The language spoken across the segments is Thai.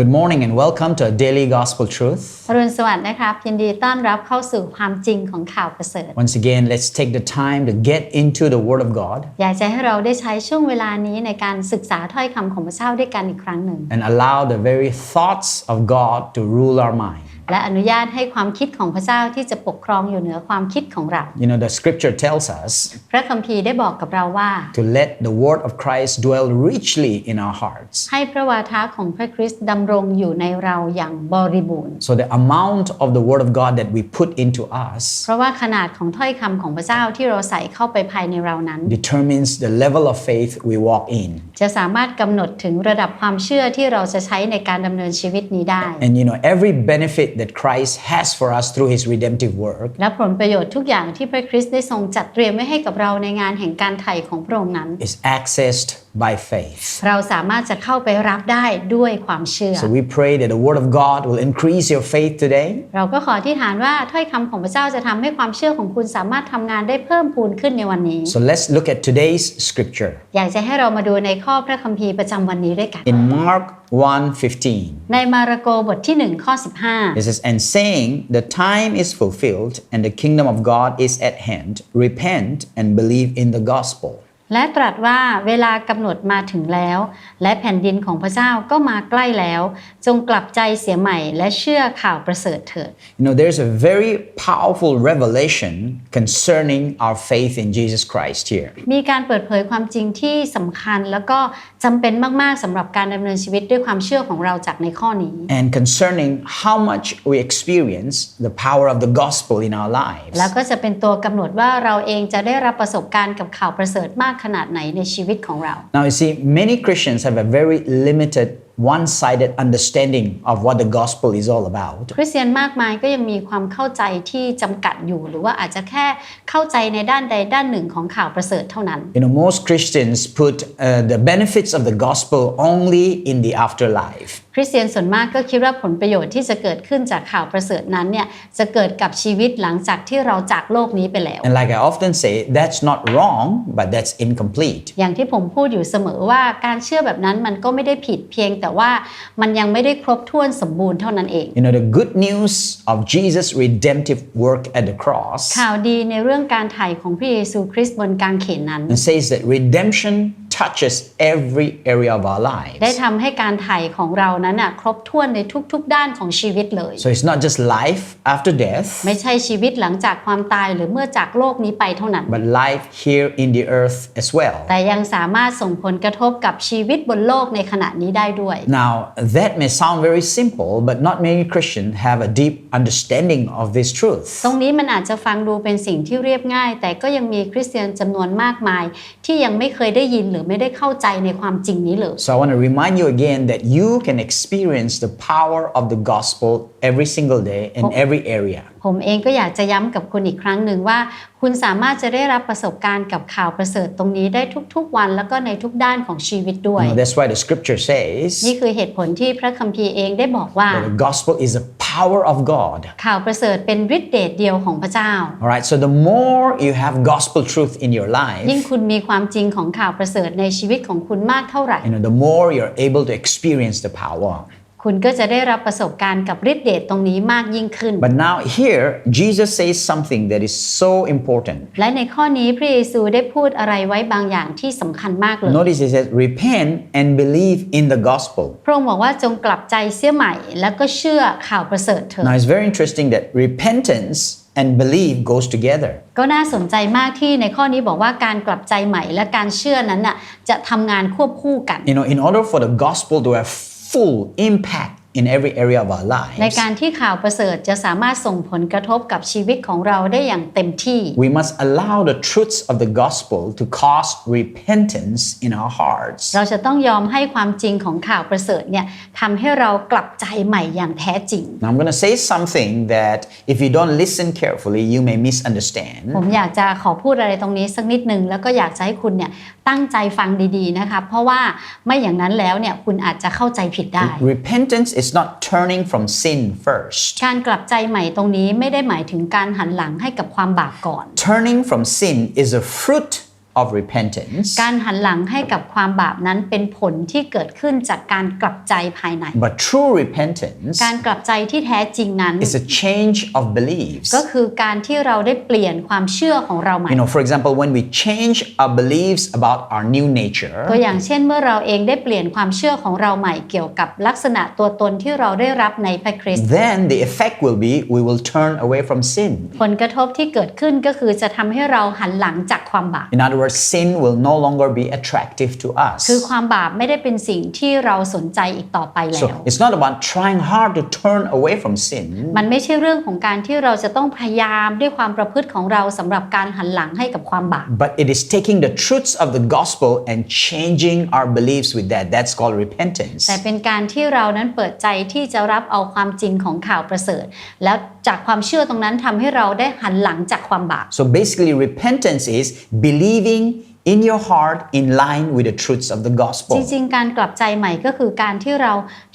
Good morning and welcome to a daily gospel truth. อรุณสวัสดิ์นะครับยินดีต้อนรับเข้าสู่ความจริงของข่าวประเสริฐ Once again, let's take the time to get into the Word of God อยากจะให้เราได้ใช้ช่วงเวลานี้ในการศึกษาถ้อยคำของพระเจ้าด้วยกันอีกครั้งหนึ่ง and allow the very thoughts of God to rule our mind. และอนุญาตให้ความคิดของพระเจ้าที่จะปกครองอยู่เหนือความคิดของเรา You know, the scripture tells us พระคัมภีร์ได้บอกกับเราว่า to let the Word of Christ dwell richly in our hearts. ให้พระวาทะของพระคริสต์ดำรงอยู่ในเราอย่างบริบูรณ์ So, the amount of the Word of God that we put into us เพราะว่าขนาดของถ้อยคำของพระเจ้าที่เราใส่เข้าไปภายในเรานั้น determines the level of faith we walk in. จะสามารถกำหนดถึงระดับความเชื่อที่เราจะใช้ในการดำเนินชีวิตนี้ได้ And you know, every benefit that Christ has for us through his redemptive work และผลประโยชน์ทุกอย่างที่พระคริสต์ได้ทรงจัดเตรียมไว้ให้กับเราในงานแห่งการไถ่ของพระองค์นั้น is accessed by faith. เราสามารถจะเข้าไปรับได้ด้วยความเชื่อ So we pray that the Word of God will increase your faith today เราก็ขอที่ฐานว่าถ้อยคำของพระเจ้าจะทำให้ความเชื่อของคุณสามารถทำงานได้เพิ่มพูนขึ้นในวันนี้ So let's look at today's scripture อยากจะให้เรามาดูในข้อพระคัมภีร์ประจำวันนี้ด้วยกัน in Mark 1:15. ในมาระโกบทที่ 1 ข้อ It says, "And saying, the time is fulfilled and the kingdom of God is at hand. Repent and believe in the gospel." 15และตรัสว่าเวลากำหนดมาถึงแล้ว และแผ่นดินของพระเจ้าก็มาใกล้แล้ว จงกลับใจเสียใหม่และเชื่อข่าวประเสริฐเถิด You know, there's a very powerful revelation concerning our faith in Jesus Christ here. มีการเปิดเผยความจริงที่สำคัญแล้วก็จำเป็นมากๆสำหรับการดำเนินชีวิตด้วยความเชื่อของเราจากในข้อนี้ And concerning how much we experience the power of the gospel in our lives. แล้วก็จะเป็นตัวกำหนดว่าเราเองจะได้รับประสบการณ์กับข่าวประเสริฐมากขนาดไหนในชีวิตของเรา Now, you see, many Christians have a very limited, one sided understanding of what the gospel is all about. คริสเตียนมากมายก็ยังมีความเข้าใจที่จำกัดอยู่ หรือว่าอาจจะแค่เข้าใจในด้านใดด้านหนึ่งของข่าวประเสริฐเท่านั้น You know, most Christians put uh, the benefits of the gospel only in the afterlife. คริสเตียนส่วนมากก็คิดว่าผลประโยชน์ที่จะเกิดขึ้นจากข่าวประเสริฐนั้นเนี่ยจะเกิดกับชีวิตหลังจากที่เราจากโลกนี้ไปแล้ว And like I often say, that's not wrong, but that's incomplete. อย่างที่ผมพูดอยู่เสมอว่าการเชื่อแบบนั้นมันก็ไม่ได้ผิดเพียงแต่ว่ามันยังไม่ได้ครบถ้วนสมบูรณ์เท่านั้นเอง You know, the good news of Jesus' redemptive work at the cross ข่าวดีในเรื่องการไถ่ของพระเยซูคริสต์บนกางเขนนั้น and says that redemption touches every area of our ได้ lives. ทำให้การไถ่ของเรานั้นน่ะครบถ้วนในทุกๆ ด้านของชีวิตเลย So it's not just life after death, ไม่ใช่ชีวิตหลังจากความตายหรือเมื่อจากโลกนี้ไปเท่านั้น but life here in the earth as well. แต่ยังสามารถส่งผลกระทบกับชีวิตบนโลกในขณะนี้ได้ด้วย Now, that may sound very simple, but not many Christians have a deep understanding of this truth. ตรงนี้มันอาจจะฟังดูเป็นสิ่งที่เรียบง่าย แต่ก็ยังมีคริสเตียนจำนวนมากมาย ที่ยังไม่เคยได้ยินหรือไม่ได้เข้าใจในความจริงนี้เลย So I want to remind you again that you can experience the power of the gospel every single day in every area. ผมเองก็อยากจะย้ำกับคุณอีกครั้งหนึ่งว่า คุณสามารถจะได้รับประสบการณ์กับข่าวประเสริฐตรงนี้ได้ทุกๆวัน แล้วก็ในทุกด้านของชีวิตด้วย You know, that's why the scripture นี่ says คือเหตุผลที่พระคัมภีร์เองได้บอกว่า that the gospel is the power of God. ข่าวประเสริฐเป็นฤทธิเดชเดียวของพระเจ้า All right, so the more you have gospel truth in your ยิ่ง life, คุณมีความจริงของข่าวประเสริฐในชีวิตของคุณมากเท่าไหร่ you know, the more you're able to experience the power. คุณก็จะได้รับประสบการณ์กับฤทธิเดชตรงนี้มากยิ่งขึ้น But now here, Jesus says something that is so important. และในข้อนี้พระเยซูได้พูดอะไรไว้บางอย่างที่สำคัญมากเลย Notice he says, repent and believe in the gospel. พระองค์บอกว่าจงกลับใจเสียใหม่ แล้วก็เชื่อข่าวประเสริฐเถิด Now it's very interesting that repentance and believe goes together. ก็น่าสนใจมากที่ในข้อนี้บอกว่าการกลับใจใหม่และการเชื่อนั้นน่ะจะทำงานควบคู่กัน You know, in order for the gospel to have full impact in every area of our ใน lives, การที่ข่าวประเสริฐจะสามารถส่งผลกระทบกับชีวิตของเราได้อย่างเต็มที่ we must allow the truths of the gospel to cause repentance in our hearts. เราจะต้องยอมให้ความจริงของข่าวประเสริฐเนี่ยทำให้เรากลับใจใหม่อย่างแท้จริง Now, I'm going to say something that if you don't listen carefully, you may misunderstand. ผมอยากจะขอพูดอะไรตรงนี้สักนิดนึงแล้วก็อยากจะให้คุณเนี่ยตั้งใจฟังดีๆนะคะเพราะว่าไม่อย่างนั้นแล้วเนี่ยคุณอาจจะเข้าใจผิดได้ Repentance is not turning from sin first. การกลับใจใหม่ตรงนี้ไม่ได้หมายถึงการหันหลังให้กับความบาปก่อน Turning from sin is a fruit of repentance, การหันหลังให้กับความบาปนั้นเป็นผลที่เกิดขึ้นจากการกลับใจภายใน but true repentance การกลับใจที่แท้จริงนั้น is a change of beliefs. ก็คือการที่เราได้เปลี่ยนความเชื่อของเราใหม่ You know, for example, when we change our beliefs about our new nature, ตัวอย่างเช่นเมื่อเราเองได้เปลี่ยนความเชื่อของเราใหม่เกี่ยวกับลักษณะตัวตนที่เราได้รับในพระคริสต์ then the effect will be we will turn away from sin. ผลกระทบที่เกิดขึ้นก็คือจะทำให้เราหันหลังจากความบาป In other words, sin will no longer be attractive to us. คือความบาปไม่ได้เป็นสิ่งที่เราสนใจอีกต่อไปแล้ว So it's not about trying hard to turn away from sin, มันไม่ใช่เรื่องของการที่เราจะต้องพยายามด้วยความประพฤติของเราสำหรับการหันหลังให้กับความบาป but it is taking the truths of the gospel and changing our beliefs with that. That's called repentance. แต่เป็นการที่เรานั้นเปิดใจที่จะรับเอาความจริงของข่าวประเสริฐ แล้วจากความเชื่อตรงนั้นทำให้เราได้หันหลังจากความบาป So basically, repentance is believing in your heart in line with the truths of the จ gospel. ริงๆ การกลับใจใหม่ก็คือการที่เรา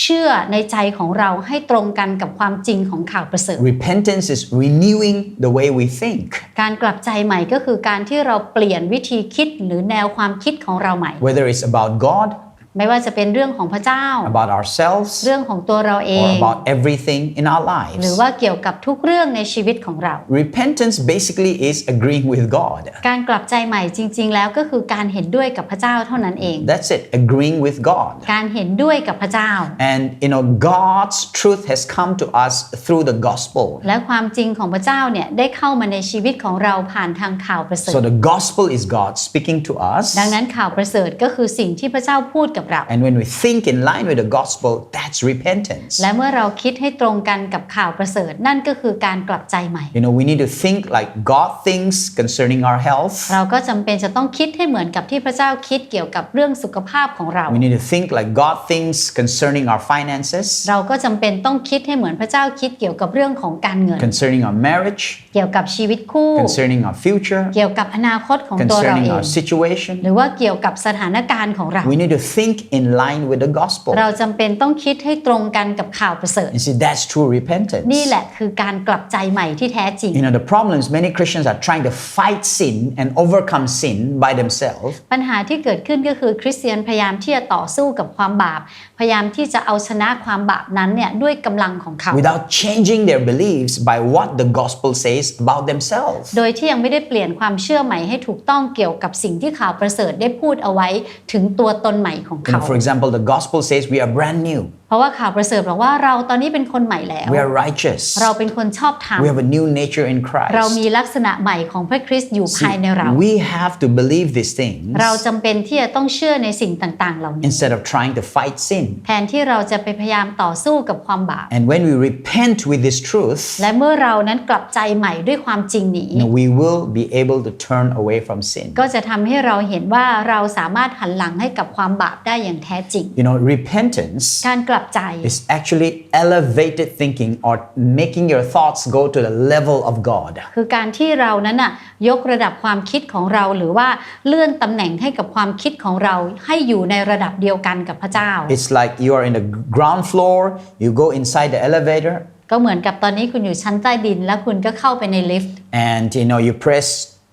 เชื่อในใจของเราให้ตรงกันกับความจริงของข่าวประเสริฐ Repentance is renewing the way we think, การกลับใจใหม่ก็คือการที่เราเปลี่ยนวิธีคิดหรือแนวความคิดของเราใหม่ whether it's about God, ไม่ว่าจะเป็นเรื่องของพระเจ้า about ourselves, เรื่องของตัวเราเอ or ง about everything in our หรือ lives. ว่าเกี่ยวกับทุกเรื่องในชีวิตของเรา Repentance basically is agreeing with God. การกลับใจใหม่จริง ๆ แล้วก็คือการเห็นด้วยกับพระเจ้าเท่านั้นเอง That's it, agreeing with God. การเห็นด้วยกับพระเจ้า And you know, God's truth has come to us through the gospel. และความจริงของพระเจ้าเนี่ยได้เข้ามาในชีวิตของเราผ่านทางข่าวประเสริฐ So the gospel is God speaking to us. ดังนั้นข่าวประเสริฐก็คือสิ่งที่พระเจ้าพูดกับเรา And when we think in line with the gospel, that's repentance. และเมื่อเราคิดให้ตรงกันกับข่าวประเสริฐนั่นก็คือการกลับใจใหม่ You know, we need to think like God thinks concerning our health. เราก็จำเป็นจะต้องคิดให้เหมือนกับที่พระเจ้าคิดเกี่ยวกับเรื่องสุขภาพของเรา We need to think like God thinks concerning our finances, เราก็จำเป็นต้องคิดให้เหมือนพระเจ้าคิดเกี่ยวกับเรื่องของการเงิน concerning our marriage, เกี่ยวกับชีวิตคู่ concerning our future, เกี่ยวกับอนาคตของตัวเรา concerning เอง our situation. หรือว่าเกี่ยวกับสถานการณ์ของเรา We need to think in line with the gospel. เราจำเป็นต้องคิดให้ตรงกันกับข่าวประเสริฐ You see, that's true repentance. นี่แหละคือการกลับใจใหม่ที่แท้จริง You know, the problem is many Christians are trying to fight sin and overcome sin by themselves ปัญหาที่เกิดขึ้นก็คือคริสเตียนพยายามที่จะต่อสู้กับความบาป พยายามที่จะเอาชนะความบาปนั้นเนี่ยด้วยกำลังของเขา without changing their beliefs by what the gospel says about themselves. โดยที่ยังไม่ได้เปลี่ยนความเชื่อใหม่ให้ถูกต้องเกี่ยวกับสิ่งที่ข่าวประเสริฐได้พูดเอาไว้ถึงตัวตนใหม่ของ For example, the gospel says we are brand new. เพราะว่าข่าวประเสริฐบอกว่าเราตอนนี้เป็นคนใหม่แล้ว we are righteous, เราเป็นคนชอบธรรม we have a new nature in เรา Christ. มีลักษณะใหม่ของพระคริสต์อยู่ภายในเรา we have to believe these things เราจำเป็นที่จะต้องเชื่อในสิ่งต่างๆ เหล่านี้ instead of trying to fight sin. แทนที่เราจะไปพยายามต่อสู้กับความบาป And when we repent with this truth, และเมื่อเรานั้นกลับใจใหม่ด้วยความจริงนี้ you know, we will be able to turn away from sin. ก็จะทำให้เราเห็นว่าเราสามารถหันหลังให้กับความบาปได้อย่างแท้จริง You know, repentance การกลับใจ is actually elevated thinking or making your thoughts go to the level of God. คือการที่เรานั้นน่ะยกระดับความคิดของเราหรือว่าเลื่อนตำแหน่งให้กับความคิดของเราให้อยู่ในระดับเดียวกันกับพระเจ้า It's like you are in the ground floor, you go inside the elevator, ก็เหมือนกับตอนนี้คุณอยู่ชั้นใต้ดิน แล้วคุณก็เข้าไปในลิฟต์ and you know, you press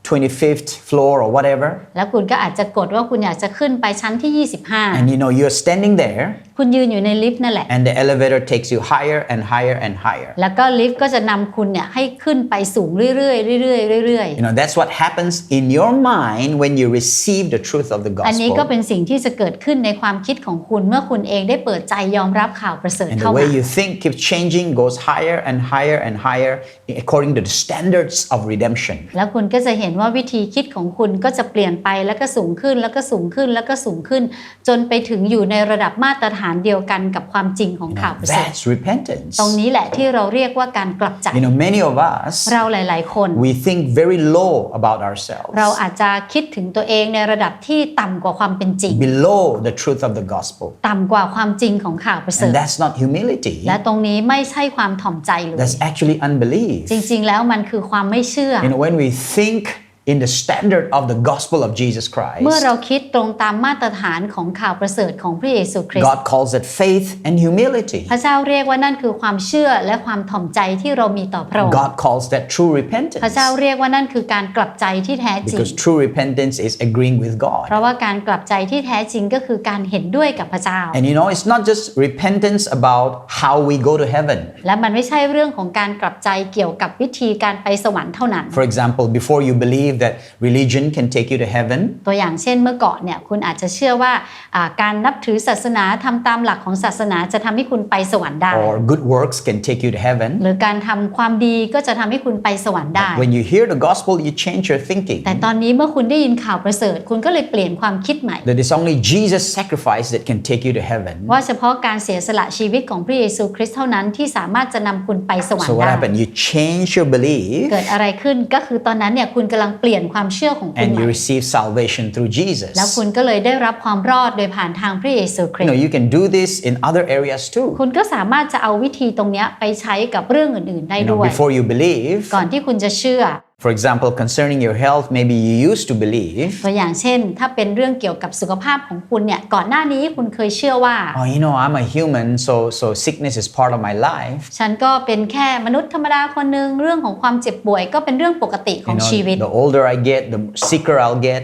25th floor or whatever, แล้วคุณก็อาจจะกดว่าคุณอยากจะขึ้นไปชั้นที่ and you know, you're standing there, 25 คุณยืนอยู่ในลิฟต์นั่นแหละ and the elevator takes you higher and higher and higher. แล้วก็ลิฟต์ก็จะนำคุณเนี่ยให้ขึ้นไปสูงเรื่อยๆเรื่อยๆเรื่อย You know, that's what happens in your mind when you receive the truth of the ๆอันนี้ก็ gospel. เป็นสิ่งที่จะเกิดขึ้นในความคิดของคุณเมื่อคุณเองได้เปิดใจยอมรับข่าวประเสริฐ And เข้า the มา way you think keeps changing, goes higher and higher and higher according to the standards of redemption. แล้วคุณก็จะเห็นว่าวิธีคิดของคุณก็จะเปลี่ยนไปแล้วก็สูงขึ้นแล้วก็สูงขึ้นแล้วก็สูงขึ้น จนไปถึงอยู่ในระดับมาตรฐานเดียวกันกับความจริงของข่าวประเสริฐ That's repentance. ตรงนี้แหละที่เราเรียกว่าการกลับใจ You know, many of us, เราหลาย ๆ คน we think very low about ourselves, เราอาจจะคิดถึงตัวเองในระดับที่ต่ำกว่าความเป็นจริง below the truth of the gospel. ต่ำกว่าความจริงของข่าวประเสริ And ฐ that's not humility, และตรงนี้ไม่ใช่ความถ่อมใจเลย that's actually unbelief. จริง ๆ แล้วมันคือความไม่เชื่อ You know, when we think in the standard of the gospel of Jesus เมื่อ Christ, เราคิดตรงตามมาตรฐานของข่าวประเสริฐของพระเยซูคริสต์ God calls it faith and humility. พระเจ้าเรียกว่านั่นคือความเชื่อและความถ่อมใจที่เรามีต่อพระองค์ God calls that true พ repentance ระเจ้าเรียกว่านั่นคือการกลับใจที่แท้จริง because true repentance is agreeing with เพ God. ราะว่าการกลับใจที่แท้จริงก็คือการเห็นด้วยกับพระเจ้า And you know, it's not just repentance about how we go to heaven. และมันไม่ใช่เรื่องของการกลับใจเกี่ยวกับวิธีการไปสวรรค์เท่านั้น For example, before you believe that religion can take you to heaven, ตัวอย่างเช่นเมื่อก่อนเนี่ยคุณอาจจะเชื่อว่าอ่าการนับถือศาสนาทำตามหลักของศาสนาจะทำให้คุณไปสวรรค์ได้ or good works can take you to heaven, หรือการทำความดีก็จะทำให้คุณไปสวรรค์ได้ when you hear the gospel, you change your thinking. แต่ตอนนี้เมื่อคุณได้ยินข่าวประเสริฐ คุณก็เลยเปลี่ยนความคิดใหม่ That it's only Jesus' sacrifice that can take you to heaven. ว่าเฉพาะการเสียสละชีวิตของพระเยซูคริสต์เท่านั้นที่สามารถจะนำคุณไปสวรร So ค์ what ได้ happened? You change your belief เกิดอะไรขึ้นก็คือตอนนั้นเนี่ยคุณกำลังเปลี่ยนความเชื่อของคุณ and ให you ม่ receive salvation through Jesus. แล้วคุณก็เลยได้รับความรอดโดยผ่านทางพระเยซูคริ You ส know, ต์ you can do this in other areas too. คุณก็สามารถจะเอาวิธีตรงเนี้ยไปใช้กับเรื่องอื่นๆได้ You know, ด้วย before you believe, ก่อนที่คุณจะเชื่อ for example, concerning your health, maybe you used to believe, ตัวอย่างเช่น ถ้าเป็นเรื่องเกี่ยวกับสุขภาพของคุณเนี่ย ก่อนหน้านี้คุณเคยเชื่อว่า oh, you know, I'm a human, so so sickness is part of my life. ฉันก็เป็นแค่มนุษย์ธรรมดาคนหนึ่งเรื่องของความเจ็บป่วยก็เป็นเรื่องปกติขอ You งชีวิต know, the older I get, the sicker I'll get.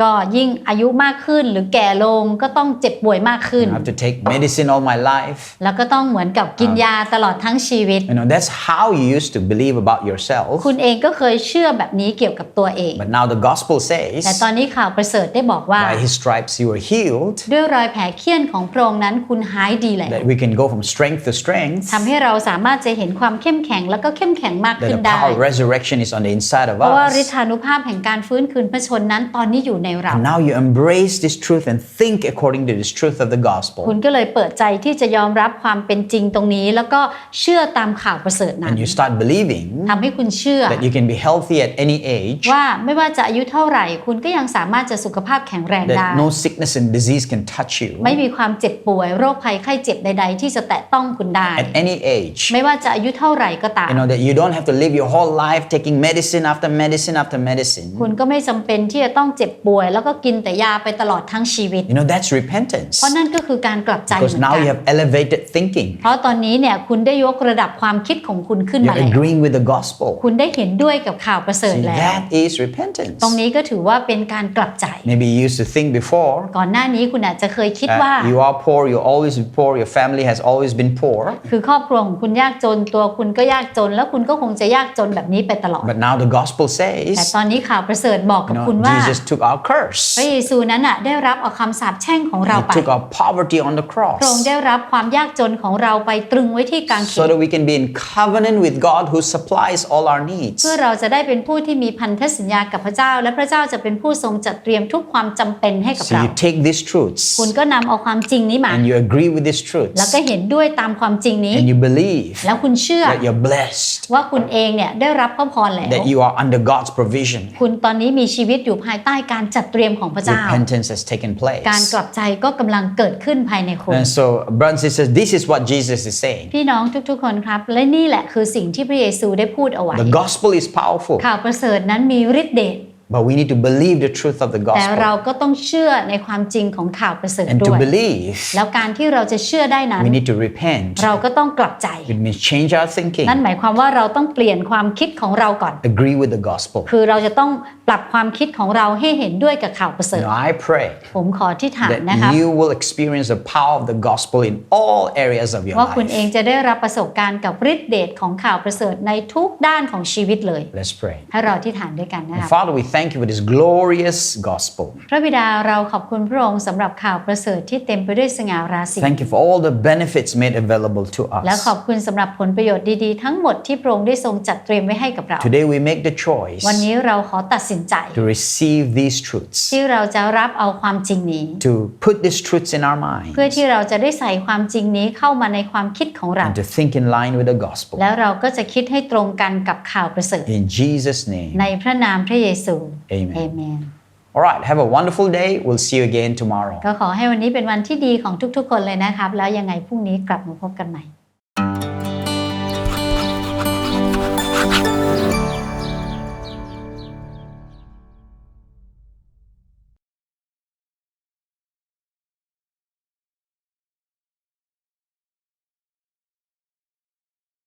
ก็ยิ่งอายุมากขึ้นหรือแก่ลงก็ต้องเจ็บป่วยมากขึ้น I have to take medicine all my life. แล้วก็ต้องเหมือนกับกินยาตลอดทั้งชีวิต You know, that's how you used to believe about yourself. คุณเองก็เคยเชื่อแบบนี้เกี่ยวกับตัวเอง But now the gospel แต่ says, ตอนนี้ข่าวประเสริฐได้บอกว่า by his stripes you are healed, ด้วยรอยแผลเคี้ยนของพระองค์นั้นคุณหายดีแล้ว that we can go from strength to strength, ทำให้เราสามารถจะเห็นความเข้มแข็งแล้วก็เข้มแข็งมาก that ขึ้น the ได้ power of resurrection is on the inside of เพราะว่าฤท us. ธานุภาพแห่งการฟื้นคืนพระชนนั้นตอนนี้อยู่ในเรา And now you embrace this truth and think according to this truth of the คุ gospel. ณก็เลยเปิดใจที่จะยอมรับความเป็นจริงตรงนี้ แล้วก็เชื่อตามข่าวประเสริฐนั้น And you start believing ทำให้คุณเชื่อ that you can be healthy at any age, ว่าไม่ว่าจะอายุเท่าไหร่ คุณก็ยังสามารถจะสุขภาพแข็งแรงได้ that no sickness and disease can touch you ไม่มีความเจ็บป่วย โรคภัยไข้เจ็บใด ๆ ที่จะแตะต้องคุณได้ at any age. ไม่ว่าจะอายุเท่าไหร่ก็ตาม You know, that you don't have to live your whole life taking medicine after medicine after medicine. คุณก็ไม่จำเป็นที่จะต้องเจ็บป่วยแล้วก็กินแต่ยาไปตลอดทั้งชีวิต You know, that's repentance. เพราะนั่นก็คือการกลับใจเห Because มือน now กั you น have elevated thinking. เพราะตอนนี้เนี่ยคุณได้ยกระดับความคิดของคุณขึ้นมา You're แล้ว agreeing with the gospel. คุณได้เห็นด้วยกับข่าวประเสริฐ See, แล้ว that is repentance. ตรงนี้ก็ถือว่าเป็นการกลับใจ Maybe you used to think before ก่อนหน้านี้คุณอาจจะเคยคิดว่า that you are poor, you always be poor, your family has always been poor. คือครอบครัวของคุณยากจนตัวคุณก็ยากจน แล้วคุณก็คงจะยากจนแบบนี้ไปตลอด But now the gospel แต่ says, ตอนนี้ข่าวประเสริฐบอกกับ you คุณ know, ว่า Jesus took our พระ curse. เยซูนั้นน่ะได้รับเอาคำสาปแช่งของเรา He ไป took our poverty on the พระองค์ cross ได้รับความยากจนของเราไปตรึงไว้ที่กางเข so น that we can be in covenant with God who supplies all our needs. เพื่อเราจะได้เป็นผู้ที่มีพันธสัญญากับพระเจ้า และพระเจ้าจะเป็นผู้ทรงจัดเตรียมทุกความจำเป็นให้กับ So เรา you take these truths คุณก็นำเอาความจริงนี้มา and you agree with these truths แล้วก็เห็นด้วยตามความจริงนี้ and you believe แล้วคุณเชื่อ that you're blessed, ว่าคุณเองเนี่ยได้รับพระพรแล้ว that you are under God's provision. คุณตอนนี้มีชีวิตอยู่ภายใต้การจัดเตรียมของพระเจ้า Repentance has taken การ place. กลับใจก็กำลังเกิดขึ้นภายในคุณ And so, brothers and sisters, this is what Jesus is saying. พี่น้องทุกๆคนครับ และนี่แหละคือสิ่งที่พระเยซูได้พูดเอาไว้ The gospel is powerful, ข่าวประเสริฐนั้นมีฤทธิ์เดช but we need to believe the truth of the แต่เรา gospel. ก็ต้องเชื่อในความจริงของข่าวประเสริฐ And ด้ to วย believe, แล้วการที่เราจะเชื่อได้นั้น we need to repent. เราก็ต้องกลับใจ It means change our thinking, นั่นหมายความว่าเราต้องเปลี่ยนความคิดของเราก่อน agree with the gospel. คือเราจะต้องปรับความคิดของเราให้เห็นด้วยกับข่าวประเสริ You ฐ know, I pray ผมขอที่ฐานนะครับ that you will experience the power of the gospel in all areas of your ว่าคุณเอง life. จะได้รับประสบการณ์กับฤทธิ์เดชของข่าวประเสริฐในทุกด้านของชีวิตเลย Let's pray. ให้เราที่ฐานด้วยกันนะค And รับ Father, we thank you for this glorious gospel. พระบิดาเราขอบคุณพระองค์สำหรับข่าวประเสริฐที่เต็มไปด้วยสง่าราศี Thank you for all the benefits made available to และขอ us. บคุณสำหรับผลประโยชน์ดีๆ ทั้งหมดที่พระองค์ได้ทรงจัดเตรียมไว้ให้กับเรา Today we make the choice วันนี้เราขอตัดสินใจ to receive these truths, ที่เราจะรับเอาความจริงนี้ to put these truths in our minds, เพื่อที่เราจะได้ใส่ความจริงนี้เข้ามาในความคิดของเรา and to think in line with the gospel. แล้วเราก็จะคิดให้ตรงกันกับข่าวประเสริฐ In Jesus' name. ในพระนามพระเยซู Amen. เอเมน All right, have a wonderful day. We'll see you again tomorrow. ก็ขอให้วันนี้เป็นวันที่ดีของทุกๆ คนเลยนะครับ แล้วยังไงพรุ่งนี้กลับมาพบกันใหม่